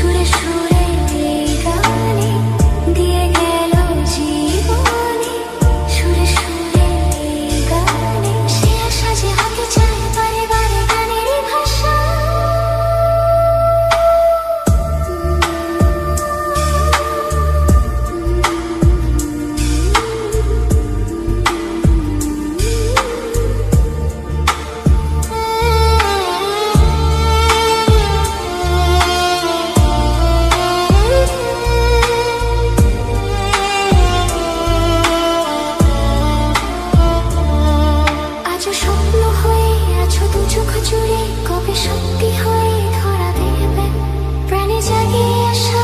true to true চোখ জুড়ে কবে সত্যি হয়ে ধরা দেবে প্রাণী জাগিয়ে আসা